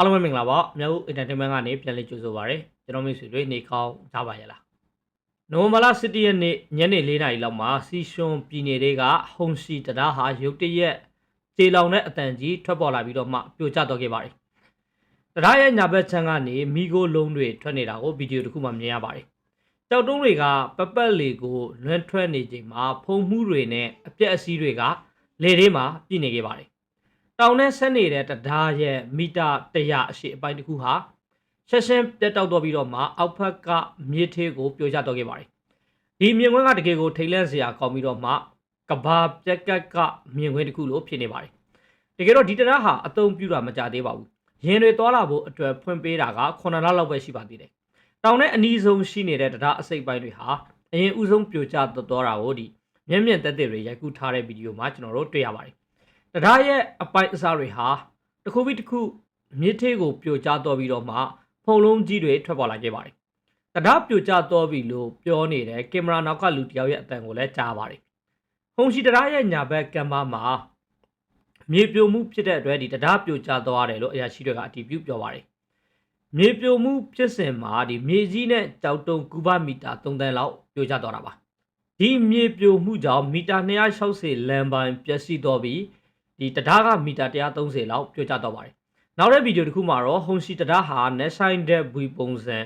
အားလုံးပဲမင်္ဂလာပါမြောက်ဦး entertainment ကနေပြန်လည်ကြိုဆိုပါရစေကျွန်တော်မိတ်ဆွေတွေနေကောင်းကြပါရဲ့လားနိုဝင်ဘာလ17ရက်နေ့ညနေ4နာရီလောက်မှာစီရှွန်ပြည်နယ်တွေကဟုန်စီတရားဟာရုတ်တရက်ခြေလောင်တဲ့အတန်ကြီးထွက်ပေါ်လာပြီးတော့မှပြိုကျတော့ခဲ့ပါတယ်တရားရဲ့ညာဘက်ချမ်းကနေမိโกလုံးတွေထွက်နေတာကိုဗီဒီယိုတစ်ခုမှမြင်ရပါတယ်ကြောက်တုံးတွေကပပက်လေကိုလွှမ်းထွက်နေချိန်မှာဖုံမှုတွေနဲ့အပြက်အစည်းတွေကလေထဲမှာပြည့်နေခဲ့ပါတယ် တောင်နဲ့ဆက်နေတဲ့တရားရဲ့မီတာ100အရှိအပိုင်းတစ်ခုဟာဆက်ရှင်ပြတ်တောက်တော့ပြီးတော့မှအောက်ဖက်ကမြေသေးကိုပြိုကျတော့ခဲ့ပါတယ်ဒီမြင်ကွင်းကတကယ်ကိုထိတ်လန့်စရာကောင်းပြီးတော့မှကဘာပြက်ကက်ကမြင်ကွင်းတစ်ခုလို့ဖြစ်နေပါတယ်တကယ်တော့ဒီတရားဟာအသုံးပြုတာမကြသေးပါဘူးရင်တွေသွားလာဖို့အတွက်ဖွင့်ပေးတာက9လလောက်ပဲရှိပါသေးတယ်တောင်နဲ့အနီးဆုံးရှိနေတဲ့တရားအစိပ်ပိုင်းတွေဟာအရင်ဥဆုံးပြိုကျတော့တာကိုဒီမျက်မြင်သက်သက်တွေရိုက်ကူးထားတဲ့ဗီဒီယိုမှာကျွန်တော်တို့တွေ့ရပါတယ် တရားရဲ့အပိုက်အစားတွေဟာတစ်ခုပြီးတစ်ခုမြစ်သေးကိုပြိုကျတော့ပြီးတော့မှဖုံလုံးကြီးတွေထွက်ပေါ်လာခဲ့ပါတယ်။တရားပြိုကျတော့ပြီလို့ပြောနေတဲ့ကင်မရာနောက်ကလူတစ်ယောက်ရဲ့အတန်ကိုလည်းကြားပါတယ်။ဟုံရှိတရားရဲ့ညာဘက်ကင်မမှာမြေပြိုမှုဖြစ်တဲ့အတွက်ဒီတရားပြိုကျသွားတယ်လို့အရာရှိတွေကအတည်ပြုပြောပါတယ်။မြေပြိုမှုဖြစ်စဉ်မှာဒီမြေကြီးနဲ့ကြောက်တုံကူဘမီတာ3တန်းလောက်ပြိုကျသွားတာပါ။ဒီမြေပြိုမှုကြောင့်မီတာ260လမ်းပိုင်းပျက်စီးတော့ပြီး ဒီတရားကမီတာ130လောက်ပြိုကျတော့ပါတယ်။နောက်တဲ့ဗီဒီယိုတစ်ခုမှာတော့ဟုန်စီတရားဟာ net sign တဲ့ဘွေပုံစံ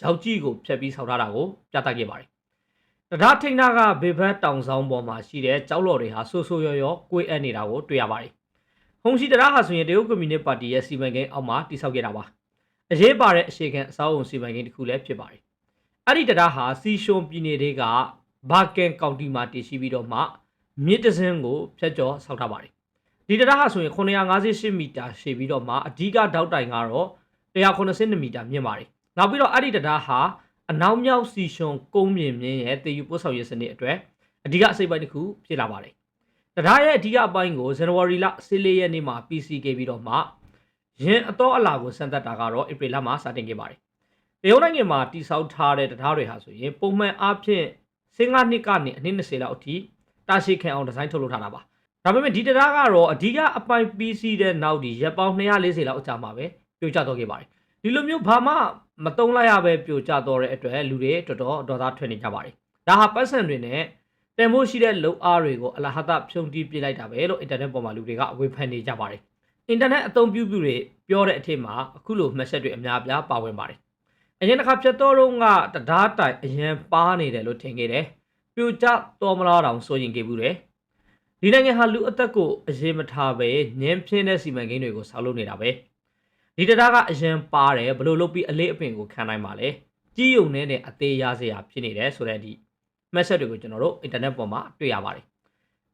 ကြောက်ကြီးကိုဖြတ်ပြီးဆောက်ထားတာကိုပြသခဲ့ပါတယ်။တရားထိန်နာကဘေဘတ်တောင်ဆောင်ပေါ်မှာရှိတဲ့ကြောက်လော်တွေဟာဆိုးဆိုးရော်ရော်ကိုယ်အပ်နေတာကိုတွေ့ရပါတယ်။ဟုန်စီတရားဟာဆိုရင်တရုတ်ကွန်မြူနစ်ပါတီရဲ့စီမံကိန်းအောက်မှာတည်ဆောက်ခဲ့တာပါ။အရေးပါတဲ့အရှိခံအစောအုံစီမံကိန်းတစ်ခုလည်းဖြစ်ပါတယ်။အဲ့ဒီတရားဟာစီရှွန်ပြည်နယ်တွေကဘာကန်ကောင်တီမှာတည်ရှိပြီးတော့မှမြစ်တစင်းကိုဖျက်ကျော်ဆောက်ထားပါတယ်။ ဒီတရားဟာဆိုရင်958မီတာရှည်ပြီးတော့မှအဓိကတောက်တိုင်ကတော့182မီတာမြင့်ပါတယ်။နောက်ပြီးတော့အဲ့ဒီတရားဟာအနောက်မြောက်စီရှွန်ကုန်းမြင့်မြင့်ရဲ့တည်ယူပို့ဆောင်ရေးစနစ်အတွက်အဓိကအစိပ်ပိုင်းတစ်ခုဖြစ်လာပါတယ်။တရားရဲ့အဓိကအပိုင်းကိုဇန်နဝါရီလ14ရက်နေ့မှာ PC ခဲ့ပြီးတော့မှယင်အတော့အလာကိုစမ်းသပ်တာကတော့ဧပြီလမှာစတင်ခဲ့ပါတယ်။တရုတ်နိုင်ငံမှာတိစောက်ထားတဲ့တရားတွေဟာဆိုရင်ပုံမှန်အားဖြင့်စင်္ဂါနှစ်ကနေအနည်း20လောက်အထိတာရှိခံအောင်ဒီဇိုင်းထုတ်လုပ်ထားတာပါ။ ဒါပေမဲ့ဒီတရားကတော့အဓိကအပိုင် PC တဲ့နောက်ဒီရက်ပေါင်း240လောက်အကြာမှာပဲပြိုကျတော့ခဲ့ပါတယ်ဒီလိုမျိုးဘာမှမတုံးလိုက်ရပဲပြိုကျတော့တဲ့အတွက်လူတွေတော်တော်ဒေါသထွက်နေကြပါတယ်ဒါဟာပတ်စံတွေနဲ့တန်ဖိုးရှိတဲ့လုံအားတွေကိုအလဟတဖြုံတီးပြလိုက်တာပဲလို့အင်တာနက်ပေါ်မှာလူတွေကဝေဖန်နေကြပါတယ်အင်တာနက်အသုံးပြုပြုတွေပြောတဲ့အထက်မှာအခုလိုမှတ်ချက်တွေအများအပြားပါဝင်ပါတယ်အရင်တစ်ခါဖြတ်တော်တော့ကတရားတိုင်အရင်ပါနေတယ်လို့ထင်ခဲ့တယ်ပြိုကျတော်မလားတောင်စိုးရင်ခဲ့ဘူးတယ် ဒီနိုင်ငံဟာလူအသက်ကိုအရေးမထားပဲညင်းပြင်းတဲ့စီမံကိန်းတွေကိုဆောက်လုပ်နေတာပဲဒီတရားကအရင်ပါတယ်ဘလို့လုပ်ပြီးအလေးအပင်ကိုခံနိုင်ပါလေကြီးယုံနေတဲ့အသေးရစရာဖြစ်နေတယ်ဆိုတဲ့အဒီ message တွေကိုကျွန်တော်တို့ internet ပေါ်မှာတွေ့ရပါတယ်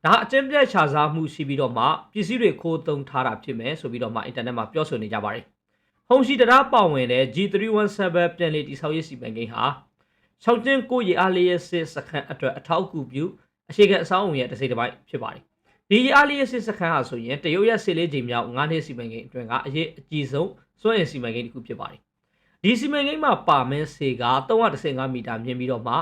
ဒါအကျဉ်းပြတ်ခြားစားမှုရှိပြီးတော့မှပစ္စည်းတွေခိုးသုံးထားတာဖြစ်မယ်ဆိုပြီးတော့မှ internet မှာပြောဆိုနေကြပါတယ်ဟုံရှိတရားပေါဝင်တဲ့ G317 ပြန်လည်တည်ဆောက်ရေးစီမံကိန်းဟာ6ကျင်းကိုရေအားလျက်စစ်စခန်းအတွက်အထောက်အကူပြု အခြေခံအဆောက်အုံရဲ့တစ်စိတ်တစ်ပိုင်းဖြစ်ပါတယ်ဒီအားလေးစစ်စခန်းဟာဆိုရင်တရုတ်ရဲ့စစ်လေးချိန်မြောက်9နှစ်စီမံကိန်းအတွင်းကအရေးအကြီးဆုံးစွန့်အင်စီမံကိန်းတစ်ခုဖြစ်ပါတယ်။ဒီစီမံကိန်းမှာပါမင်းစေက315မီတာမြင့်ပြီးတော့မှ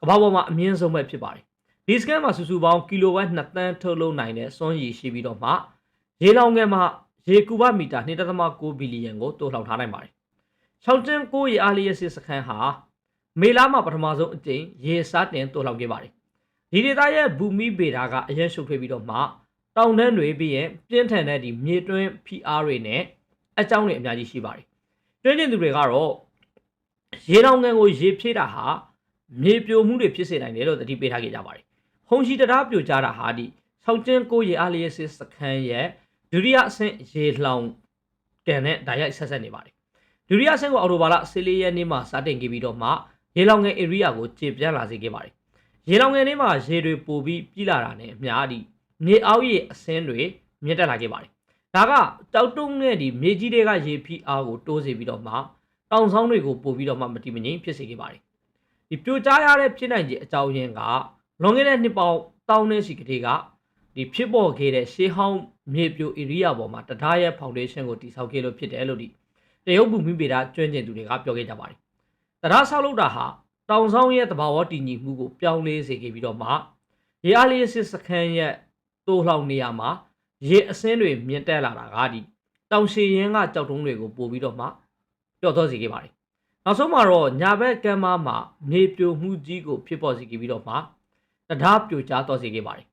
ကမ္ဘာပေါ်မှာအမြင့်ဆုံးပဲဖြစ်ပါတယ်။ဒီစကန်မှာစုစုပေါင်းကီလိုဝတ်2တန်းထုတ်လုပ်နိုင်တဲ့စွန့်ရည်ရှိပြီးတော့မှရေလောင်ငယ်မှာရေကူဘမီတာ2.9ဘီလီယံကိုတိုးလှောင်ထားနိုင်ပါတယ်။6ကျင်း9ရေအားလေးစစ်စခန်းဟာမေလမှာပထမဆုံးအကြိမ်ရေစားတင်တိုးလှောင်ခဲ့ပါတယ်။ ဒီဒေသရဲ့ဘူမိဗေဒကအရင်ရှုပ်ထွေးပြီးတော့မှတောင်တန်းတွေပြီးရင်ပြင်းထန်တဲ့ဒီမြေတွင်းဖိအားတွေနဲ့အကြောင်းတွေအများကြီးရှိပါတယ်။တွင်းကျင်သူတွေကတော့ရေလောင်ငံကိုရေဖြည့်တာဟာမြေပြိုမှုတွေဖြစ်စေနိုင်တယ်လို့သတိပေးထားကြကြပါတယ်။ဟုံရှိတရားပြိုကျတာဟာဒီဆောက်ကျင်းကိုရေအားလျက်စစ်စခန်းရဲ့ဒုတိယအဆင့်ရေလောင်ကန်နဲ့ဓာတ်ရိုက်ဆက်ဆက်နေပါတယ်။ဒုတိယအဆင့်ကိုအော်တိုဘာလ14ရက်နေ့မှာစတင်ခဲ့ပြီးတော့မှရေလောင်ငယ် area ကိုကျေပြန့်လာစေခဲ့ပါတယ်။ ရေလောင်ငယ်ထဲမှာရေတွေပိုပြီးပြည်လာတာနဲ့အများဒီမြေအောက်ရေအဆင်းတွေမြင့်တက်လာခဲ့ပါတယ်။ဒါကတောက်တုံးနဲ့ဒီမြေကြီးတွေကရေဖိအားကိုတိုးစေပြီးတော့မှတောင်ဆောင်တွေကိုပို့ပြီးတော့မှမတိမငိမ်ဖြစ်စေခဲ့ပါတယ်။ဒီပြိုကျရတဲ့ဖြစ်နိုင်ခြေအကြောင်းရင်းကလွန်ခဲ့တဲ့နှစ်ပေါင်းတောင်းနဲ့စီကလေးကဒီဖြစ်ပေါ်ခဲ့တဲ့ရှေးဟောင်းမြေပြို area ပေါ်မှာတရားရဲ့ foundation ကိုတည်ဆောက်ခဲ့လို့ဖြစ်တယ်လို့ဒီတရုတ်ဘူမိဗေဒကျွမ်းကျင်သူတွေကပြောခဲ့ကြပါတယ်။တရားဆောက်လုပ်တာဟာ တောင်ဆောင်ရဲ့တဘာဝတည်ငြိမ်မှုကိုပြောင်းလဲစေခဲ့ပြီးတော့မှရေအားလေးစစ်စခန်းရဲ့တိုးလှောင်နေရမှာရေအစင်းတွေမြင့်တက်လာတာကဒီတောင်ရှည်ရင်ကကြောက်တုံးတွေကိုပို့ပြီးတော့မှပျော့သောစေခဲ့ပါတယ်နောက်ဆုံးမှာတော့ညာဘက်ကမ်းမမှာမြေပြိုမှုကြီးကိုဖြစ်ပေါ်စေခဲ့ပြီးတော့မှတရားပြိုကျသောစေခဲ့ပါတယ်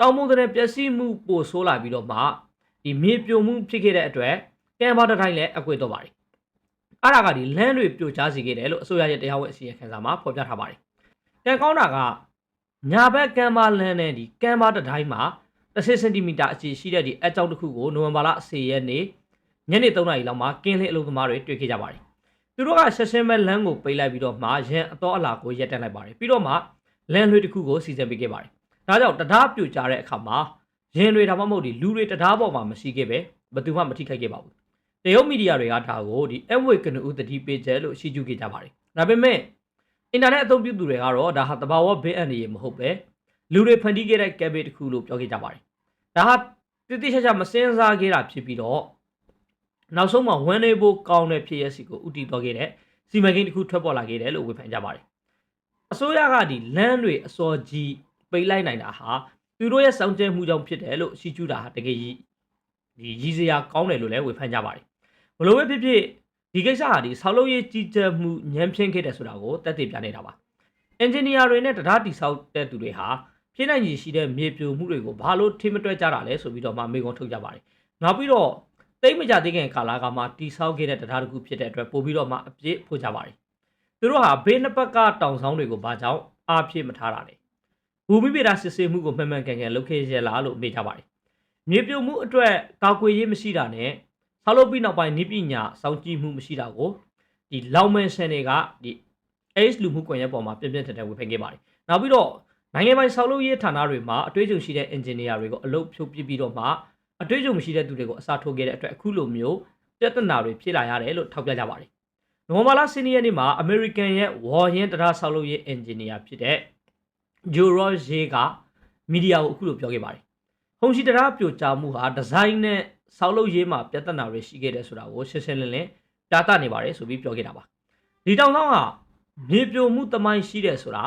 တောင်မုန်တဲ့ပျက်စီးမှုပိုဆိုးလာပြီးတော့မှဒီမြေပြိုမှုဖြစ်ခဲ့တဲ့အတွက်ကမ်းပါတစ်တိုင်းလည်းအကွေတော့ပါတယ် အဲ့ဒါကဒီလမ်းတွေပြိုကျစေခဲ့တယ်လို့အစိုးရရဲ့တရားဝင်အစီရင်ခံစာမှာဖော်ပြထားပါတယ်ကံကောင်းတာကညာဘက်ကမ်းပါလမ်းနဲ့ဒီကမ်းပါတစ်တိုင်းမှာ30စင်တီမီတာအခြေရှိတဲ့ဒီအကြောင်းတစ်ခုကိုနိုဝင်ဘာလ10ရက်နေ့ညနေ3နာရီလောက်မှာကင်းလင်းအလုပ်သမားတွေတွေ့ခဲ့ကြပါတယ်သူတို့ကဆက်ရှင်းမဲ့လမ်းကိုပိတ်လိုက်ပြီးတော့မှရန်အတော်အလာကိုရက်တက်လိုက်ပါတယ်ပြီးတော့မှလမ်းလွှဲတစ်ခုကိုစီစဉ်ပေးခဲ့ပါတယ်ဒါကြောင့်တရားပြိုကျတဲ့အခါမှာရင်တွေဒါမှမဟုတ်ဒီလူတွေတရားပေါ်မှာမရှိခဲ့ပဲဘယ်သူမှမထိခိုက်ခဲ့ပါဘူး တရုတ်မီဒီယာတွေကဒါကိုဒီအဝေကနဦးတတိပေးချက်လို့ရှင်းကျူခဲ့ကြပါတယ်ဒါပေမဲ့အင်တာနက်အသုံးပြုသူတွေကတော့ဒါဟာတဘာဝဘေးအန္တရာယ်မဟုတ်ပဲလူတွေဖန်တီးခဲ့တဲ့ကဲဘေးတစ်ခုလို့ပြောခဲ့ကြပါတယ်ဒါဟာတိတိကျကျမစင်စားခဲ့တာဖြစ်ပြီးတော့နောက်ဆုံးမှာဝမ်းနေဖို့ကောင်းတဲ့ဖြစ်ရစီကိုဥတီတော်ခဲ့တဲ့စီမံကိန်းတစ်ခုထွက်ပေါ်လာခဲ့တယ်လို့ဝေဖန်ကြပါတယ်အစိုးရကဒီလမ်းတွေအစောကြီးပိတ်လိုက်နိုင်တာဟာသူတို့ရဲ့စောင့်ကြဲမှုကြောင့်ဖြစ်တယ်လို့ရှင်းကျူတာဟာတကယ်ကြီးဒီရည်စရာကောင်းတယ်လို့လည်းဝေဖန်ကြပါတယ် ဘလို့ပဲဖြစ်ဖြစ်ဒီကိစ္စဟာဒီဆောက်လုပ်ရေးကြီးကြပ်မှုညံဖြင်းခဲ့တယ်ဆိုတာကိုတက်တည်ပြနေတာပါအင်ဂျင်နီယာတွေနဲ့တရားတိဆောက်တဲ့သူတွေဟာဖြစ်နိုင်ရည်ရှိတဲ့မြေပြိုမှုတွေကိုဘာလို့ထိမတွဲကြတာလဲဆိုပြီးတော့မှမေခွန်းထုတ်ကြပါတယ်နောက်ပြီးတော့တိတ်မကြသေးခင်ကာလကမှတိဆောက်ခဲ့တဲ့တရားတစ်ခုဖြစ်တဲ့အတွက်ပို့ပြီးတော့မှအပြစ်ဖို့ကြပါတယ်သူတို့ဟာဘေးနှစ်ပတ်ကတောင်ဆောင်တွေကိုဘာကြောင့်အားဖြည့်မထားတာလဲဘူမိဗေဒစစ်ဆေးမှုကိုမှန်မှန်ကန်ကန်လုပ်ခဲ့ရလားလို့မေးကြပါတယ်မြေပြိုမှုအတွက်ကာကွယ်ရေးမရှိတာနဲ့ ဆောက်လုပ်ပြီးနောက်ပိုင်းနိပညာစောင့်ကြည့်မှုမရှိတာကိုဒီလောင်မန်ဆန်တွေကဒီ ACE လူမှုကွန်ရက်ပေါ်မှာပြင်းပြင်းထန်ထန်ဝေဖန်ခဲ့ပါတယ်နောက်ပြီးတော့နိုင်ငံပိုင်ဆောက်လုပ်ရေးဌာနတွေမှာအတွေ့အကြုံရှိတဲ့ engineer တွေကိုအလုပ်ဖြုတ်ပစ်ပြီးတော့မှအတွေ့အကြုံမရှိတဲ့သူတွေကိုအစားထိုးခဲ့တဲ့အတွက်အခုလိုမျိုးပြဿနာတွေဖြစ်လာရတယ်လို့ထောက်ပြကြပါတယ်။နိုဝင်ဘာလ10ရက်နေ့မှာ American ရဲ့ War ရင်တရားဆောက်လုပ်ရေး engineer ဖြစ်တဲ့ Joe Roger ကမီဒီယာကိုအခုလိုပြောခဲ့ပါတယ်။ဟုံရှိတရားပြိုကျမှုဟာဒီဇိုင်းနဲ့ ဆောက်လုပ်ရေးမှာပြဿနာတွေရှိခဲ့တယ်ဆိုတာကိုရှင်းရှင်းလင်းလင်းပြသနေပါတယ်ဆိုပြီးပြောခဲ့တာပါ။ဒီတောင်ဆောင်ကမြေပြိုမှုတမိုင်းရှိတယ်ဆိုတာ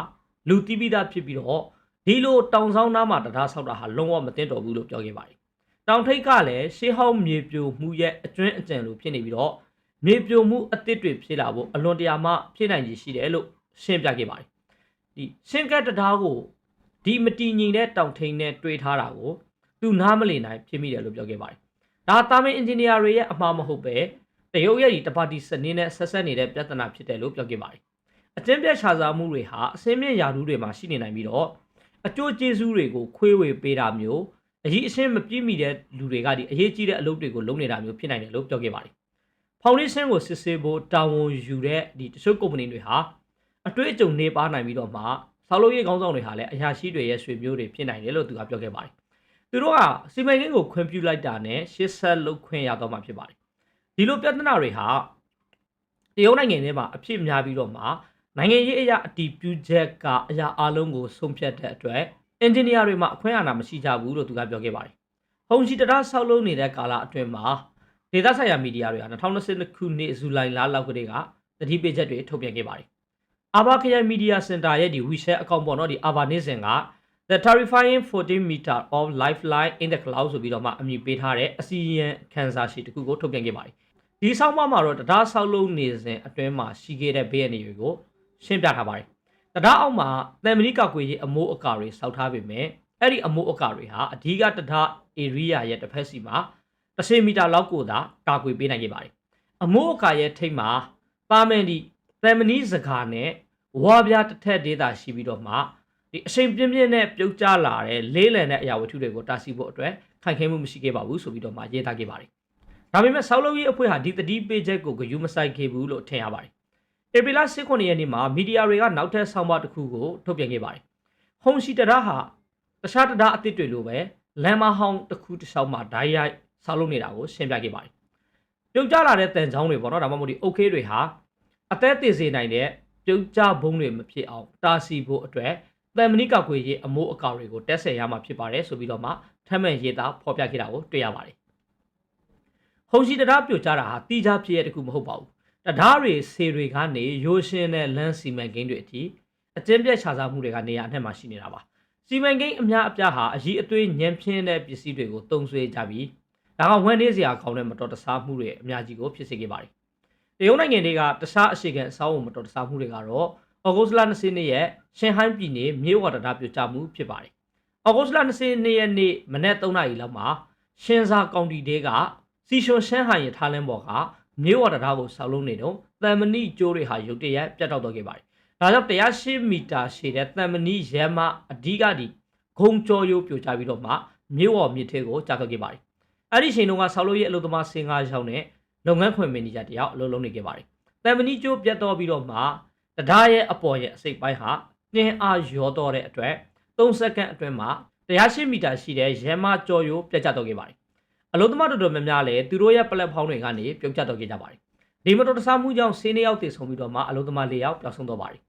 လူတီးပြီးသားဖြစ်ပြီးတော့ဒီလိုတောင်ဆောင်သားမှာတရားဆောက်တာဟာလုံးဝမတင်တော်ဘူးလို့ပြောခဲ့ပါတယ်။တောင်ထိပ်ကလည်းရှေးဟောင်းမြေပြိုမှုရဲ့အကျွမ်းအကြံလိုဖြစ်နေပြီးတော့မြေပြိုမှုအသစ်တွေဖြစ်လာဖို့အလွန်တရာမှဖြစ်နိုင်ကြီးရှိတယ်လို့ရှင်းပြခဲ့ပါတယ်။ဒီရှင်းကတ်တရားကိုဒီမတီငိန်တဲ့တောင်ထိန်နဲ့တွေးထားတာကိုသူနားမလည်နိုင်ဖြစ်မိတယ်လို့ပြောခဲ့ပါတယ်။ ဒါတာမင်အင်ဂျင်နီယာတွေရဲ့အမှားမဟုတ်ပဲတရုတ်ရဲ့ဒီတပါတီစနစ်နဲ့ဆက်ဆက်နေတဲ့ပြဿနာဖြစ်တယ်လို့ပြောခဲ့ပါတယ်။အကျဉ်းပြတ်ခြားစားမှုတွေဟာအစင်းမြင့်ယာဒူးတွေမှာရှိနေနိုင်ပြီးတော့အကျိုးကျေးဇူးတွေကိုခွေးဝေပေးတာမျိုးအရေးအရှင်းမပြည့်မီတဲ့လူတွေကဒီအရေးကြီးတဲ့အလုပ်တွေကိုလုပ်နေတာမျိုးဖြစ်နိုင်တယ်လို့ပြောခဲ့ပါတယ်။ foundation ကိုစစ်ဆေးဖို့တာဝန်ယူတဲ့ဒီတချို့ကုမ္ပဏီတွေဟာအတွေ့အကြုံနေပါနိုင်ပြီးတော့မှဆောက်လုပ်ရေးကောင်းဆောင်တွေဟာလည်းအရာရှိတွေရဲ့ဆွေမျိုးတွေဖြစ်နိုင်တယ်လို့သူကပြောခဲ့ပါတယ်။ သူတို့ကစီမံကိန်းကိုခွင့်ပြုလိုက်တာနဲ့ရှစ်ဆက်လုပ်ခွင့်ရတော့မှဖြစ်ပါတယ်။ဒီလိုပြဿနာတွေဟာတရုတ်နိုင်ငံထဲမှာအဖြစ်များပြီးတော့မှနိုင်ငံရေးအရာအတီးပြုချက်ကအရာအလုံးကိုဆုံးဖြတ်တဲ့အတွက်အင်ဂျင်နီယာတွေမှာအခွင့်အာဏာမရှိကြဘူးလို့သူကပြောခဲ့ပါတယ်။ဟုံရှိတရာဆောက်လုပ်နေတဲ့ကာလအတွင်းမှာဒေသဆိုင်ရာမီဒီယာတွေက2022ခုနှစ်ဇူလိုင်လလောက်ကတည်းကသတိပေးချက်တွေထုတ်ပြန်ခဲ့ပါတယ်။အာဘာခရိုင်မီဒီယာစင်တာရဲ့ဒီ WeChat အကောင့်ပေါ်တော့ဒီအာဘာနေစင်က The terrifying 14 meter of lifeline in the cloud ဆိုပြီးတော့မှအမည်ပေးထားတဲ့အစီရင်ခံစာရှိတစ်ခုကိုထုတ်ပြန်ခဲ့ပါတယ်။ဒီဆောက်မမှာတော့တရားဆောက်လုပ်နေစဉ်အတွင်းမှာရှိခဲ့တဲ့ဘေးအနေတွေကိုရှင်းပြထားပါတယ်။တရားအောက်မှာတန်မဏိကောက်ွေရေးအမိုးအကာတွေစောက်ထားပေမဲ့အဲ့ဒီအမိုးအကာတွေဟာအဓိကတရား area ရဲ့တစ်ဖက်စီမှာ10မီတာလောက်ကိုသာကာကွယ်ပေးနိုင်ခဲ့ပါတယ်။အမိုးအကာရဲ့ထိပ်မှာပါမန်ဒီတန်မဏိစကားနဲ့ဝါပြားတစ်ထက်ဒေတာရှိပြီးတော့မှ ဒီအချိန်ပြင်းပြင်းနဲ့ပြုတ်ကျလာတဲ့လေးလံတဲ့အရာဝတ္ထုတွေကိုတားဆီးဖို့အတွက်ခိုင်ခဲမှုမရှိခဲ့ပါဘူးဆိုပြီးတော့မှရေးသားခဲ့ပါတယ်။ဒါပေမဲ့ဆောက်လုပ်ရေးအဖွဲ့ဟာဒီတတိပေးချက်ကိုဂရုမစိုက်ခဲ့ဘူးလို့ထင်ရပါတယ်။ဧပြီလ18ရက်နေ့မှာမီဒီယာတွေကနောက်ထပ်ဆောင်းပါးတစ်ခုကိုထုတ်ပြန်ခဲ့ပါတယ်။ဟုံရှိတရာဟာတခြားတရားအသစ်တွေလိုပဲလမ်းမဟောင်းတစ်ခုတစ်လျှောက်မှာဓာတ်ရိုက်ဆောက်လုပ်နေတာကိုရှင်းပြခဲ့ပါတယ်။ပြုတ်ကျလာတဲ့တန်ချောင်းတွေပေါ့နော်ဒါမှမဟုတ်ဒီ okay တွေဟာအသက်သေစေနိုင်တဲ့ပြုတ်ကျဘုံတွေမဖြစ်အောင်တားဆီးဖို့အတွက် တန်မဏိကောက်ွေရေးအမိုးအကာတွေကိုတက်ဆက်ရမှာဖြစ်ပါတယ်ဆိုပြီးတော့မှထမ်းမှန်ရေးသားဖော်ပြခဲ့တာကိုတွေ့ရပါတယ်။ဟုံရှိတရားပြိုကျတာဟာတီးခြားဖြစ်ရတဲ့ခုမဟုတ်ပါဘူး။တရားတွေဆေတွေကနေရိုးရှင်းတဲ့လမ်းစီမံကိန်းတွေအထိအကျဉ်းပြတ်ခြားစားမှုတွေကနေရာအနှံ့မှာရှိနေတာပါ။စီမံကိန်းအများအပြားဟာအရေးအသွေးညံပြင်းတဲ့ပစ္စည်းတွေကိုတုံးဆွဲကြပြီးဒါကဝန်နေစရာကောင်းတဲ့မတော်တဆမှုတွေအများကြီးကိုဖြစ်စေခဲ့ပါတယ်တရုတ်နိုင်ငံတွေကတခြားအရှိကန်အဆောက်အုံမတော်တဆမှုတွေကတော့ ဩဂုတ်လ20ရက်ရှန်ဟိုင်းပြည်နယ်မြို့ဝါဒတာပြိုကျမှုဖြစ်ပါတယ်ဩဂုတ်လ20ရက်နေ့မနက်3နာရီလောက်မှာရှင်းစာကောင်တီတဲကစီရှွန်ရှန်ဟိုင်းရထားလင်းပေါ်ကမြို့ဝါဒတာကိုဆောက်လုပ်နေတော့တန်မဏိကျိုးတွေဟာရုတ်တရက်ပြတ်တောက်တော့ခဲ့ပါတယ်ဒါကြောင့်108မီတာရှည်တဲ့တန်မဏိရဲမအဓိကဒီဂုံကျော်ရိုးပြိုကျပြီးတော့မှမြို့ဝေါ်မြစ်ထဲကိုကျခဲ့ခဲ့ပါတယ်အဲ့ဒီချိန်တုန်းကဆောက်လုပ်ရေးအလုပ်သမား15ယောက်နဲ့လုပ်ငန်းခွင်မန်နေဂျာတယောက်အလုပ်လုပ်နေခဲ့ပါတယ်တန်မဏိကျိုးပြတ်တော့ပြီးတော့မှ တရားရဲ့အပေါ်ရဲ့အစိတ်ပိုင်းဟာပြင်းအားရောတော့တဲ့အတွက်3စက္ကန့်အတွင်းမှာ108မီတာရှိတဲ့ရဲမကျော်ရိုးပြတ်ကျတော့ခဲ့ပါတယ်အလုပ်သမားတော်တော်များများလည်းသူတို့ရဲ့ platform တွေကနေပြုတ်ကျတော့ခဲ့ကြပါတယ်ဒီမတော်တဆမှုကြောင့်ဆေးနှစ်ယောက်တည်ဆုံပြီးတော့မှအလုပ်သမား၄ယောက်ပျောက်ဆုံးသွားပါတယ်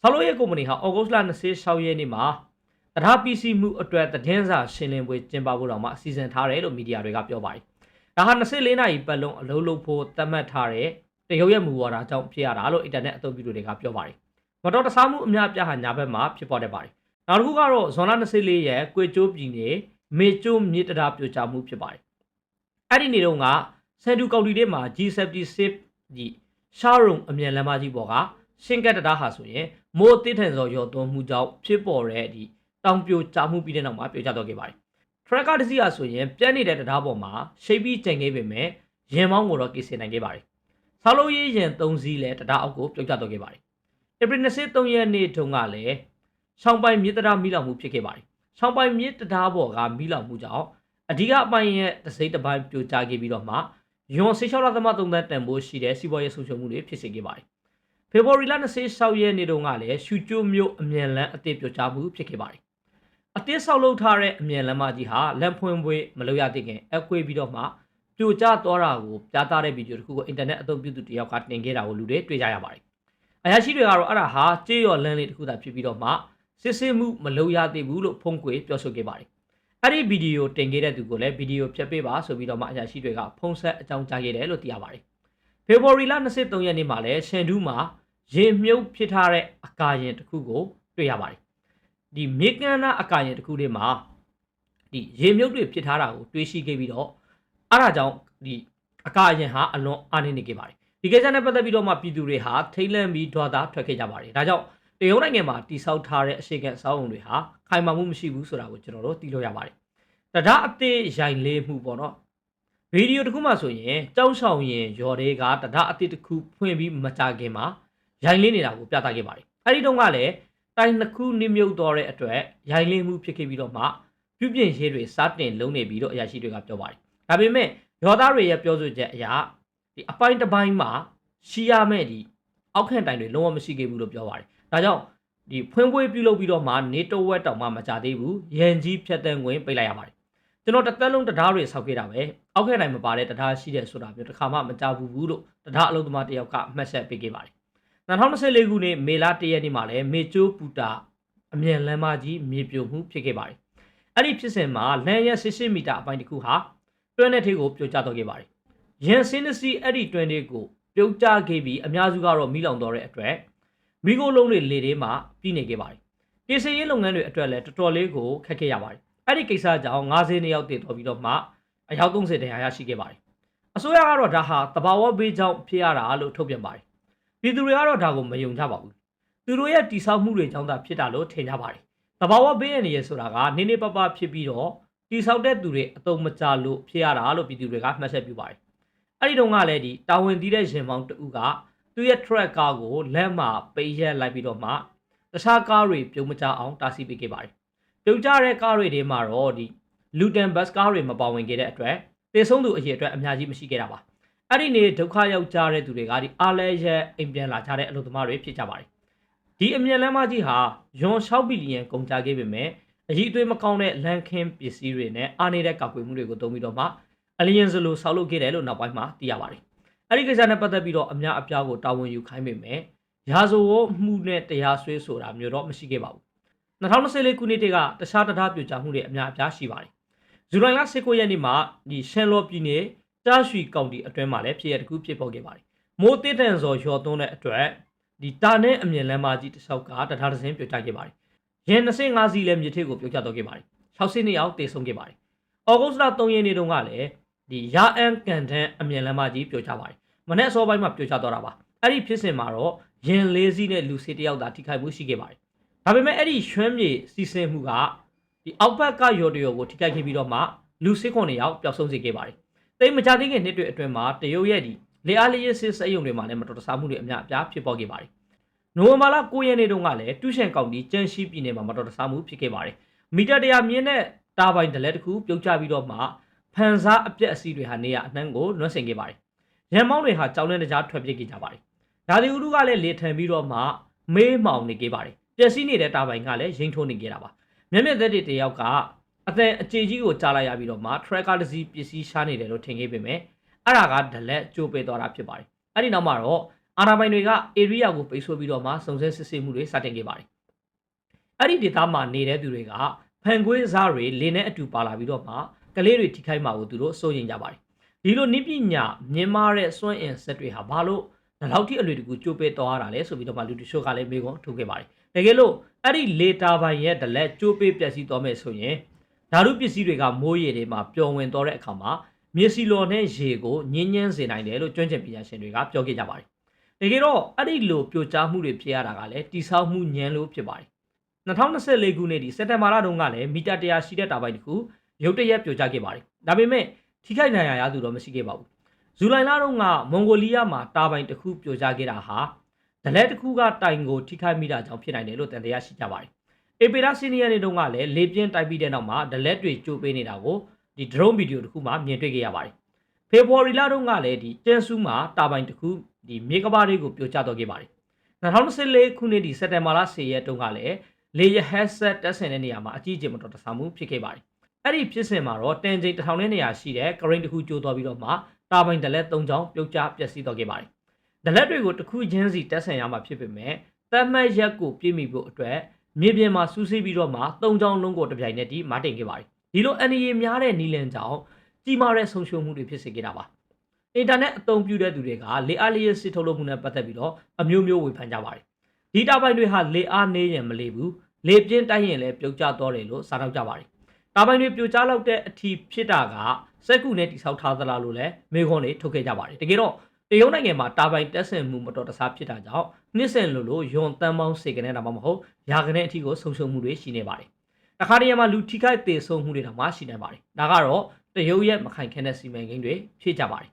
ဆောက်လုပ်ရေးကုမ္ပဏီဟာဩဂုတ်လ26ရက်နေ့မှာတရား PC မှုအတွက်သတင်းစာရှင်းလင်းပွဲကျင်းပဖို့တောင်မှအစီအစဉ်ထားတယ်လို့မီဒီယာတွေကပြောပါတယ်ဒါဟာ24နာရီပတ်လုံးအလုပ်လုပ်ဖို့သတ်မှတ်ထားတဲ့ တရုတ်ရဲ့မူဝါဒကြောင့်ဖြစ်ရတာလို့အင်တာနက်အသုံးပြုသူတွေကပြောပါတယ်မတော်တဆမှုအများပြားဟာညာဘက်မှာဖြစ်ပေါ်တတ်ပါတယ်နောက်တစ်ခုကတော့ဇွန်လ24ရက်ကွေကျိုးပြည်နယ်မေကျိုးမြေတရာပြိုကျမှုဖြစ်ပါတယ်အဲ့ဒီနေ့တုန်းကဆန်တူကော်တီထဲမှာ G76 ဒီရှားရုံအမြန်လမ်းမကြီးပေါ်ကရှင်းကက်တတာဟာဆိုရင်မိုးတစ်ထန်စော်ရော်သွန်းမှုကြောင့်ဖြစ်ပေါ်တဲ့ဒီတောင်ပြိုကျမှုပြီးတဲ့နောက်မှာပြိုကျတော့ခဲ့ပါတယ်ထရက်ကာတစ်စီးဟာဆိုရင်ပြန်းနေတဲ့တရားပေါ်မှာရှိပ်ပြီးကျန်ခဲ့ပေမဲ့ရင်မောင်းကိုတော့ကိစ္စနိုင်ခဲ့ပါတယ် ဆောက်လုပ်ရေးရင်၃စီးလည်းတရားအောက်ကိုပြုတ်ကျတော့ခဲ့ပါတယ်ဧပြီ23ရက်နေ့တုန်းကလည်းရှောင်းပိုင်မြစ်တရားမိလောင်မှုဖြစ်ခဲ့ပါတယ်ရှောင်းပိုင်မြစ်တရားပေါ်ကမိလောင်မှုကြောင့်အဓိကအပိုင်းရဲ့တစိမ့်တစ်ပိုင်းပြိုကျခဲ့ပြီးတော့မှယွန်ဆေးလျှောက်လာသမသုံးသန်းတန်ဖိုးရှိတဲ့စီးပွားရေးဆုံးရှုံးမှုတွေဖြစ်စေခဲ့ပါတယ်။ဖေဖော်ဝါရီလ26ရက်နေ့တုန်းကလည်းရှူကျိုးမြို့အမြန်လန်းအသစ်ပြိုကျမှုဖြစ်ခဲ့ပါတယ်။အသစ်ဆောက်လုပ်ထားတဲ့အမြန်လန်းမကြီးဟာလမ်းဖွင့်ပွဲမလုပ်ရသေးခင်အကွေးပြီးတော့မှ ပြိုကျသွားတာကိုပြသတဲ့ဗီဒီယိုတစ်ခုကိုအင်တာနက်အသုံးပြုသူတယောက်ကတင်ခဲ့တာကိုလူတွေတွေ့ကြရပါတယ်။အရာရှိတွေကတော့အဲ့ဒါဟာကြေးရော်လန်းလေးတစ်ခုသာဖြစ်ပြီးတော့မှစစ်ဆေးမှုမလုပ်ရသေးဘူးလို့ဖုံးကွယ်ပြောဆိုခဲ့ပါတယ်။အဲ့ဒီဗီဒီယိုတင်ခဲ့တဲ့သူကိုလည်းဗီဒီယိုဖြတ်ပေးပါဆိုပြီးတော့မှအရာရှိတွေကဖုံးဆက်အကြောင်းကြားခဲ့တယ်လို့သိရပါတယ်။ဖေဖော်ဝါရီလ23ရက်နေ့မှာလည်းရှန်ဒူးမှာရေမြုပ်ဖြစ်ထားတဲ့အကာရင်တစ်ခုကိုတွေ့ရပါတယ်။ဒီမြေကန်နာအကာရင်တစ်ခုလေးမှာဒီရေမြုပ်တွေဖြစ်ထားတာကိုတွေးရှိခဲ့ပြီးတော့ အဲ့ဒါကြောင့်ဒီအကာရင်ဟာအလွန်အားနည်းနေခဲ့ပါတယ်။ဒီကိစ္စနဲ့ပတ်သက်ပြီးတော့မှပြည်သူတွေဟာထိတ်လန့်ပြီးဒေါသထွက်ခဲ့ကြပါတယ်။ဒါကြောင့်တရုတ်နိုင်ငံမှာတိစောက်ထားတဲ့အရှိကန်အဆောက်အုံတွေဟာခိုင်မာမှုမရှိဘူးဆိုတာကိုကျွန်တော်တို့သိလို့ရပါတယ်။တရားအသေးရိုင်လေးမှုပေါ့နော်။ဗီဒီယိုတစ်ခုမှဆိုရင်ကြောက်ဆောင်ရင်ရော်တွေကတရားအသေးတစ်ခုဖွင့်ပြီးမကြခင်မှာရိုင်လေးနေတာကိုပြသခဲ့ပါတယ်။အဲဒီတုန်းကလည်းတိုင်နှစ်ခုနစ်မြုပ်တော့တဲ့အတွက်ရိုင်လေးမှုဖြစ်ခဲ့ပြီးတော့မှပြုပြင်ရေးတွေစတင်လုံးနေပြီးတော့အရာရှိတွေကပြောပါတယ်။ ဒါပေမဲ့ရောသားတွေရဲ့ပြောဆိုချက်အရဒီအပိုင်းတစ်ပိုင်းမှာရှိရမဲ့ဒီအောက်ခံတိုင်တွေလုံးဝမရှိခဲ့ဘူးလို့ပြောပါတယ်။ဒါကြောင့်ဒီဖွင့်ပွဲပြုလုပ်ပြီးတော့မှနေတဝက်တောင်မှမကြသေးဘူး။ရန်ကြီးဖြတ်တန်းဝင်ပိတ်လိုက်ရပါတယ်။ကျွန်တော်တစ်သက်လုံးတရားတွေဆောက်ခဲ့တာပဲ။အောက်ခံတိုင်မပါတဲ့တရားရှိတဲ့ဆိုတာမျိုးတစ်ခါမှမကြဘူးဘူးလို့တရားအလုပ်သမားတယောက်ကအမှတ်ဆက်ပေးခဲ့ပါတယ်။2024ခုနှစ်မေလ1ရက်နေ့မှာလည်းမေချိုးပူတာအမြန်လမ်းမကြီးမြေပြိုမှုဖြစ်ခဲ့ပါတယ်။အဲ့ဒီဖြစ်စဉ်မှာလမ်းရဲ့18မီတာအပိုင်းတစ်ခုဟာ တွန်းတဲ့ထိပ်ကိုပြိုကျတော့ခဲ့ပါတယ်။ရန်စင်းစီအဲ့ဒီတွန်းတဲ့ကိုပြုတ်ကျခဲ့ပြီးအများစုကတော့မိလောင်တော့တဲ့အတွက်မိခိုးလုံးတွေလေထဲမှာပြည်နေခဲ့ပါတယ်။ပြည်စည်ရေးလုပ်ငန်းတွေအတွက်လည်းတော်တော်လေးကိုခက်ခဲရပါတယ်။အဲ့ဒီကိစ္စကြောင့်90နှစ်ရောက်တည်တော်ပြီးတော့မှအယောက်30တန်ရာရရှိခဲ့ပါတယ်။အစိုးရကတော့ဒါဟာတဘာဝဘေးကြောင့်ဖြစ်ရတာလို့ထုတ်ပြန်ပါတယ်။ပြည်သူတွေကတော့ဒါကိုမယုံကြပါဘူး။သူတို့ရဲ့တိဆောက်မှုတွေကြောင့်သာဖြစ်တာလို့ထင်ကြပါတယ်။တဘာဝဘေးရနေရဆိုတာကနင်းနေပပဖြစ်ပြီးတော့ တိဆောက်တဲ့သူတွေအတုံးမကြလို့ဖြစ်ရတာလို့ပြည်သူတွေကမှတ်ချက်ပြုပါတယ်။အဲ့ဒီတုန်းကလည်းဒီတာဝန်တည်တဲ့ရင်ပေါင်းတဦးကသူ့ရဲ့ track ကားကိုလက်မှာပိတ်ရက်လိုက်ပြီးတော့မှတခြားကားတွေပြုံးမကြအောင်တားဆီးပေးခဲ့ပါတယ်။ပြုံးကြတဲ့ကားတွေထဲမှာတော့ဒီလူတန်ဘတ်ကားတွေမပါဝင်ခဲ့တဲ့အတွက်တေဆုံးသူအရေအတွက်အများကြီးမရှိခဲ့တာပါ။အဲ့ဒီနေ့ဒုက္ခရောက်ကြတဲ့သူတွေကဒီအားလဲရက်အိမ်ပြန်လာကြတဲ့အလုပ်သမားတွေဖြစ်ကြပါတယ်။ဒီအမြန်လမ်းမကြီးဟာယွန်6ဘီလီယံကုန်ကြခဲ့ပေမဲ့ အကြီးအသေးမကောင်းတဲ့လန်ခင်းပစ္စည်းတွေနဲ့အားနေတဲ့ကောက်ွယ်မှုတွေကိုသုံးပြီးတော့မှအလျင်စလိုဆောက်လုပ်ခဲ့တယ်လို့နောက်ပိုင်းမှာသိရပါတယ်။အဲဒီကိစ္စနဲ့ပတ်သက်ပြီးတော့အများအပြားကိုတာဝန်ယူခိုင်းပေမဲ့ရာဇဝတ်မှုနဲ့တရားစွဲဆိုတာမျိုးတော့မရှိခဲ့ပါဘူး။2024ခုနှစ်တည်းကတခြားတရားပြကြမှုတွေအများအပြားရှိပါတယ်။ဇူလိုင်လ19ရက်နေ့မှာဒီရှန်လော်ပြည်နယ်တာရွှီကောင်တီအတွင်းမှာလည်းဖြစ်ရတစ်ခုဖြစ်ပေါ်ခဲ့ပါတယ်။မိုးတစ်တန်စော်ရော်သွန်းတဲ့အတွက်ဒီတာနဲ့အမြင်လမ်းမကြီးတစ်လျှောက်ကတရားသင်းပြကြခဲ့ပါတယ်။ ရင်25စီးလည်းမြေထိပ်ကိုပြုတ်ကျတော့ခဲ့ပါတယ်။6စီးနှစ်ယောက်တေဆုံးခဲ့ပါတယ်။ဩဂုတ်လ3ရက်နေ့တုန်းကလည်းဒီရာအန်ကန်တန်အမြန်လမ်းမကြီးပြိုကျပါတယ်မနေ့အစောပိုင်းမှာပြိုကျတော့တာပါအဲ့ဒီဖြစ်စဉ်မှာတော့ရင်လေးစီးနဲ့လူစီတစ်ယောက်သာထိခိုက်မှုရှိခဲ့ပါတယ်ဒါပေမဲ့အဲ့ဒီရွှမ်းမြေစီစဉ်မှုကဒီအောက်ဘက်ကရော်တရော်ကိုထိခိုက်ခဲ့ပြီးတော့မှလူစစ်ခွန်တွေရောက်ပျောက်ဆုံးစေခဲ့ပါတယ်တိမ်မကြသေးခင်နှစ်တွေအတွင်းမှာတရုတ်ရဲ့ဒီလေအားလျက်စစ်စက်ရုံတွေမှာလည်းမတော်တဆမှုတွေအများအပြားဖြစ်ပေါ်ခဲ့ပါတယ် နိုဝင်ဘာလ9ရက်နေ့တုန်းကလည်းတူးရှန်ကောင်တီကျန်ရှိပြည်နယ်မှာမတော်တဆမှုဖြစ်ခဲ့ပါတယ်မီတာတရာမြင့်တဲ့တာဘိုင်ဒလက်တစ်ခုပြုတ်ကျပြီးတော့မှဖန်စားအပြက်အစီတွေဟာနေရအနှံ့ကိုလွှမ်းဆင်ခဲ့ပါတယ်ရန်မောင်းတွေဟာကြောင်းလင်းတကြားထွက်ပြေးခဲ့ကြပါတယ်ဒါဒီဥရုကလည်းလေထန်ပြီးတော့မှမေးမှောင်နေခဲ့ပါတယ်ပျက်စီးနေတဲ့တာဘိုင်ကလည်းရင်ထိုးနေခဲ့တာပါမျက်မျက်သက်တွေတယောက်ကအသံအခြေကြီးကိုကြားလိုက်ရပြီးတော့မှ tracker တစ်စီးပစ္စည်းရှားနေတယ်လို့ထင်ခဲ့ပေမဲ့အဲ့ဒါကဒလက်ကြိုးပေးသွားတာဖြစ်ပါတယ်အဲ့ဒီနောက်မှာတော့ အာနာပိုင်တွေက area ကိုပိတ်ဆို့ပြီးတော့မှစုံစမ်းစစ်ဆေးမှုတွေစတင်ခဲ့ပါတယ်အဲ့ဒီဒေသမှာနေတဲ့သူတွေကဖန်ကွေးစားတွေလင်းနဲ့အတူပါလာပြီးတော့မှကလေးတွေထိခိုက်မှာကိုသူတို့စိုးရင်ကြပါတယ်ဒီလိုနိပညာမြင်မာတဲ့စွန့်အင်ဆက်တွေဟာဘာလို့ဒီလောက်ထိအလွယ်တကူကြိုးပေးသွားတာလဲဆိုပြီးတော့မှလူတချို့ကလည်းမေးခွန်းထုတ်ခဲ့ပါတယ်တကယ်လို့အဲ့ဒီလေတာပိုင်ရဲ့ဒလက်ကြိုးပေးပျက်စီးသွားမယ်ဆိုရင်ဓာတုပစ္စည်းတွေကမိုးရေတွေမှာပျော်ဝင်သွားတဲ့အခါမှာမျက်စိလော်နဲ့ရေကိုညှင်းညမ်းစေနိုင်တယ်လို့ကျွမ်းကျင်ပညာရှင်တွေကပြောခဲ့ကြပါတယ် တကယ်တော့အဲ့ဒီလိုပြိုကျမှုတွေဖြစ်ရတာကလည်းတိဆောက်မှုညံလို့ဖြစ်ပါတယ်2024ခုနှစ်ဒီစက်တင်ဘာလတုန်းကလည်းမီတာ100ရှိတဲ့တာပိုင်တစ်ခုရုတ်တရက်ပြိုကျခဲ့ပါတယ်ဒါပေမဲ့ထိခိုက်ဒဏ်ရာရသူတော့မရှိခဲ့ပါဘူးဇူလိုင်လတုန်းကမွန်ဂိုလီးယားမှာတာပိုင်တစ်ခုပြိုကျခဲ့တာဟာဒလက်တစ်ခုကတိုင်ကိုထိခိုက်မိတာကြောင့်ဖြစ်နိုင်တယ်လို့တန်တရားရှိကြပါတယ်အေပေရာစီနီယနေတုန်းကလည်းလေပြင်းတိုက်ပြီးတဲ့နောက်မှာဒလက်တွေကျိုးပေးနေတာကိုဒီ drone video တစ်ခုမှမြင်တွေ့ခဲ့ရပါတယ် ဖေဖော်ဝါရီလတုန်းကလည်းဒီကျန်ဆူးမှာတာပိုင်တစ်ခုဒီမြေကဘာတွေကိုပြိုကျတော့ခဲ့ပါတယ်2024ခုနှစ်ဒီစက်တင်ဘာလ10ရက်တုန်းကလည်းလေယာ headset တက်ဆင်တဲ့နေရာမှာအကြီးအကျယ်မတော်တဆမှုဖြစ်ခဲ့ပါတယ်အဲ့ဒီဖြစ်စဉ်မှာတော့တန်ချိန်1000နဲ့နေရာရှိတဲ့ current တစ်ခုကျိုးသွားပြီးတော့မှတာပိုင်ဒလက်၃ချောင်းပြုတ်ကျပျက်စီးသွားခဲ့ပါတယ်ဒလက်တွေကိုတစ်ခုချင်းစီတက်ဆင်ရမှာဖြစ်ပေမဲ့တတ်မှတ်ရက်ကိုပြည့်မီဖို့အတွက်မြေပြင်မှာစူးစိပြီးတော့မှ၃ချောင်းလုံးကိုတစ်ပြိုင်နက်တည်းမတင်ခဲ့ပါတယ်ဒီလိုအန်ရီများတဲ့နီလန်ကြောင့် ကြီးမားတဲ့ဆုံးရှုံးမှုတွေဖြစ်စေခဲ့တာပါအင်တာနက်အသုံးပြုတဲ့သူတွေကလေအားလျက်စစ်ထုတ်လုပ်မှုနဲ့ပတ်သက်ပြီးတော့အမျိုးမျိုးဝေဖန်ကြပါတယ်ဒီတာပိုင်တွေဟာလေအားနေရင်မလေဘူးလေပြင်းတိုက်ရင်လည်းပြုတ်ကျသွားတယ်လို့စာထုတ်ကြပါတယ်တာပိုင်တွေပြိုကျလောက်တဲ့အထီဖြစ်တာကစက်ကူနဲ့တိဆောက်ထားသလားလို့လည်းမေခွန်းတွေထုတ်ခဲ့ကြပါတယ်တကယ်တော့တရုတ်နိုင်ငံမှာတာပိုင်တက်ဆင်မှုမတော်တဆဖြစ်တာကြောင့်နှစ်ဆင်လို့လို့ယွန်တန်းပေါင်းစေကနေတာမှမဟုတ်ရာကနေအထီကိုဆုံရှုံမှုတွေရှိနေပါတယ်တခါတရံမှာလူထိခိုက်သေးဆုံးမှုတွေတောင်မှရှိနေပါတယ်ဒါကတော့ တရုတ်ရဲ့မခိုင်ခန့်တဲ့စီမံကိန်းတွေဖြစ်ကြပါတယ်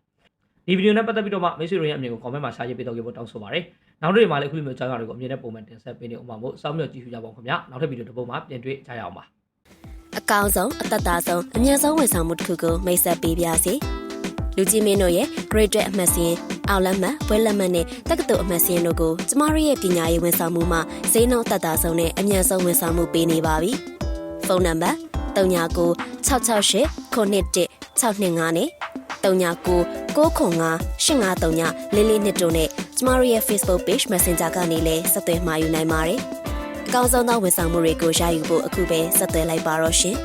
ဒီဗီဒီယိုနဲ့ပတ်သက်ပြီးတော့မှမိတ်ဆွေတို့ရဲ့အမြင်ကို comment မှာရှားရေးပေးတော့ကြဖို့တောင်းဆိုပါရစေနောက်တစ်နေ့မှာလည်းအခုလိုမျိုးကြောင်းရတွေကိုအမြင်နဲ့ပုံမှန်တင်ဆက်ပေးနေအောင်ပါမို့စောင့်မျှော်ကြည့်ရှုကြပါဦးခင်ဗျာနောက်ထပ်ဗီဒီယိုတစ်ပုဒ်မှာပြန်တွေ့ကြရအောင်ပါအကောင်းဆုံးအသက်သာဆုံးအမြတ်ဆုံးဝန်ဆောင်မှုတစ်ခုကိုမိတ်ဆက်ပေးပါစီလူကြီးမင်းတို့ရဲ့ Great အမှတ်စဉ်အောက်လက်မှတ်ဘွဲလက်မှတ်နဲ့တက္ကသိုလ်အမှတ်စဉ်တို့ကိုကျမတို့ရဲ့ပညာရေးဝန်ဆောင်မှုမှာဈေးနှုန်းသက်သာဆုံးနဲ့အမြတ်ဆုံးဝန်ဆောင်မှုပေးနေပါပြီဖုန်းနံပါတ် 39 668 91 625နဲ့39 995 853လေးလေးနှစ်တို့နဲ့ကျမတို့ရဲ့ Facebook Page Messenger ကနေလည်းဆက်သွယ်မှာယူနိုင်ပါတယ်အကောင်းဆုံးသောဝန်ဆောင်မှုတွေကိုရယူဖို့အခုပဲဆက်သွယ်လိုက်ပါတော့ရှင်